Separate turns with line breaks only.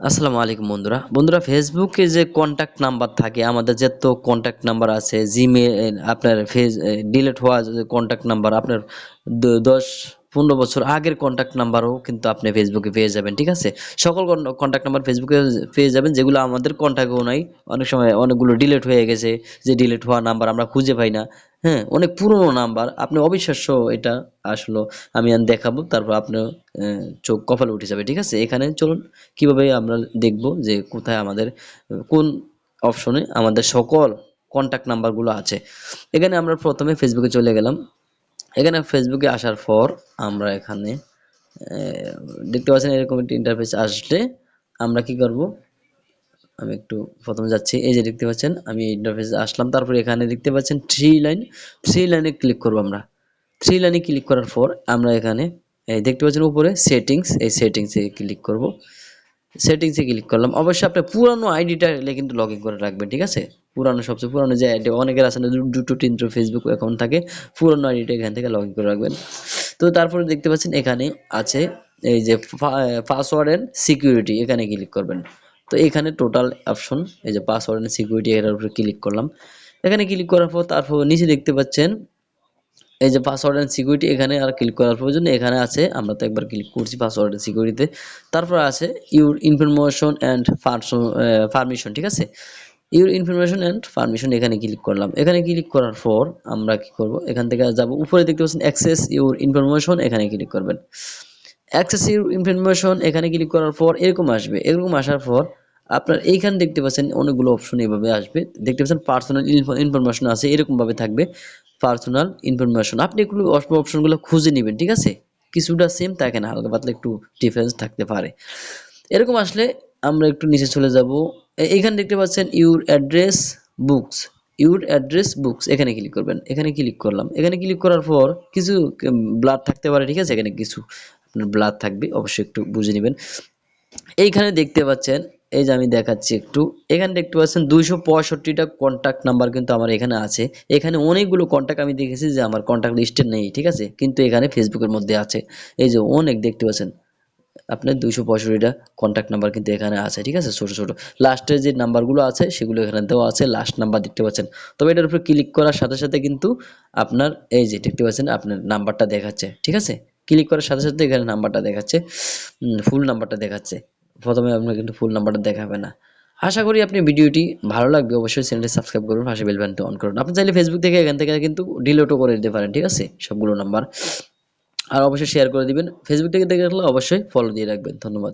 আসসালামু আলাইকুম বন্ধুরা। বন্ধুরা ফেসবুকে যে কন্ট্যাক্ট নাম্বার থাকে, আমাদের যে তো কন্ট্যাক্ট নাম্বার আছে জিমেল আপনার ফেস ডিলিট হওয়া যে কন্ট্যাক্ট নাম্বার আপনার দশ, পনেরো বছর আগের কন্ট্যাক্ট নাম্বারও কিন্তু আপনি ফেসবুকে পেয়ে যাবেন, ঠিক আছে? সকল কন্ট্যাক্ট নাম্বার ফেসবুকে পেয়ে যাবেন, যেগুলো আমাদের কন্ট্যাক্টও নাই অনেক সময় অনেকগুলো ডিলিট হয়ে গেছে, যে ডিলিট হওয়া নাম্বার আমরা খুঁজে পাই না। হ্যাঁ অনেক পুরনো নাম্বার। আপনি অবিশ্বাস্য এটা আসলো। আমি আর দেখাবো, তারপর আপনার চোখ কপালে উঠে যাবে, ঠিক আছে? এখানে চলুন, কীভাবে আমরা দেখব যে কোথায় আমাদের, কোন অপশনে আমাদের সকল কন্ট্যাক্ট নাম্বারগুলো আছে। এখানে আমরা প্রথমে ফেসবুকে চলে গেলাম। এখানে ফেসবুকে আসার পর আমরা এখানে দেখতে পাচ্ছেন এরকম একটি ইন্টারফেস আসলে আমরা কি করব? আমি একটু প্রথমে যাচ্ছি। এই যে দেখতে পাচ্ছেন, আমি ইন্টারফেসে আসলাম। তারপর এখানে দেখতে পাচ্ছেন থ্রি লাইন থ্রি লাইনে ক্লিক করব আমরা। থ্রি লাইনে ক্লিক করার পর আমরা এখানে, এই দেখতে পাচ্ছেন উপরে সেটিংস এই সেটিংসে ক্লিক করব। সেটিংসে ক্লিক করলাম। অবশ্যই আপনার পুরানো আইডিটা কিন্তু লগ ইন করে রাখবেন, ঠিক আছে? পুরানো, সবচেয়ে পুরানো যে আইডি অনেকের আছে না দুটো তিনটো ফেসবুক অ্যাকাউন্ট থাকে, পুরানো আইডিটা এখান থেকে লগ ইন করে রাখবেন। তো তারপরে দেখতে পাচ্ছেন এখানে আছে এই যে পাসওয়ার্ড এন্ড সিকিউরিটি এখানে ক্লিক করবেন। তো এখানে টোটাল অপশন এই যে পাসওয়ার্ড এন্ড সিকিউরিটি এর উপরে ক্লিক করলাম। এখানে ক্লিক করার পর তারপর নিচে দেখতে পাচ্ছেন, এই যে পাসওয়ার্ড এন্ড সিকিউরিটি এখানে আর ক্লিক করার প্রয়োজন। এখানে আছে, আমরা তো একবার ক্লিক করছি পাসওয়ার্ড এন্ড সিকিউরিটিতে তারপর আছে ইউর ইনফরমেশন অ্যান্ড পারমিশন ঠিক আছে? ইউর ইনফরমেশন অ্যান্ড পারমিশন এখানে ক্লিক করলাম। এখানে ক্লিক করার পর আমরা কি করব? এখান থেকে যাব। উপরে দেখতে পাচ্ছেন অ্যাক্সেস ইউর ইনফরমেশন এখানে ক্লিক করবেন। অ্যাক্সেস ইউর ইনফরমেশন এখানে ক্লিক করার পর এরকম আসবে। এরকম আসার পর আপনার এইখানে দেখতে পাচ্ছেন অনেকগুলো অপশন এভাবে আসবে। দেখতে পাচ্ছেন পার্সোনাল ইনফরমেশন আছে এরকম ভাবে থাকবে পার্সোনাল ইনফরমেশন আপনি এগুলো অপশনগুলো খুঁজে নেবেন, ঠিক আছে? কিছুটা সেম থাকে না, হালকা পাতলা একটু ডিফারেন্স থাকতে পারে। এরকম আসলে আমরা একটু নিচে চলে যাব। এ- এইখানে দেখতে পাচ্ছেন your address books your address books এখানে ক্লিক করবেন। এখানে ক্লিক করলাম। এখানে ক্লিক করার পর কিছু ব্লাড থাকতে পারে, ঠিক আছে? এখানে কিছু। আপনার ব্লাড থাকবে, অবশ্যই একটু বুঝে নেবেন। এইখানে দেখতে পাচ্ছেন, এই যে আমি দেখাচ্ছি একটু, এখানে দেখতে পাচ্ছেন দুইশো পঁয়ষট্টিটা কন্ট্যাক্ট নাম্বার কিন্তু আমার এখানে আছে। এখানে অনেকগুলো কন্ট্যাক্ট আমি দেখেছি যে আমার কন্ট্যাক্ট লিস্টে নেই, ঠিক আছে? কিন্তু এখানে ফেসবুকের মধ্যে আছে। এই যে অনেক দেখতে পাচ্ছেন, আপনার দুইশো পঁয়ষট্টিটা কন্ট্যাক্ট নাম্বার কিন্তু এখানে আছে, ঠিক আছে? ছোট ছোট। লাস্টে যে নাম্বারগুলো আছে, সেগুলো এখানে দেওয়া আছে লাস্ট নাম্বার দেখতে পাচ্ছেন। তবে এটার উপরে ক্লিক করার সাথে সাথে কিন্তু আপনার, এই যে দেখতে পাচ্ছেন, আপনার নাম্বারটা দেখাচ্ছে, ঠিক আছে? ক্লিক করার সাথে সাথে এখানে নাম্বারটা দেখাচ্ছে। ফুল নাম্বারটা দেখাচ্ছে। প্রথমে আপনার কিন্তু ফুল নাম্বারটা দেখাবে না। আশা করি আপনি ভিডিওটি ভালো লাগবে। অবশ্যই চ্যানেলটি সাবস্ক্রাইব করুন, পাশে বেল বাটনটি অন করুন। আপনি চাইলে ফেসবুক থেকে এখান থেকে কিন্তু ডিলিটও করে দিতে পারেন, ঠিক আছে? সবগুলো নাম্বার। আর অবশ্যই শেয়ার করে দিবেন। ফেসবুক থেকে দেখে রাখলে অবশ্যই ফলো দিয়ে রাখবেন। ধন্যবাদ।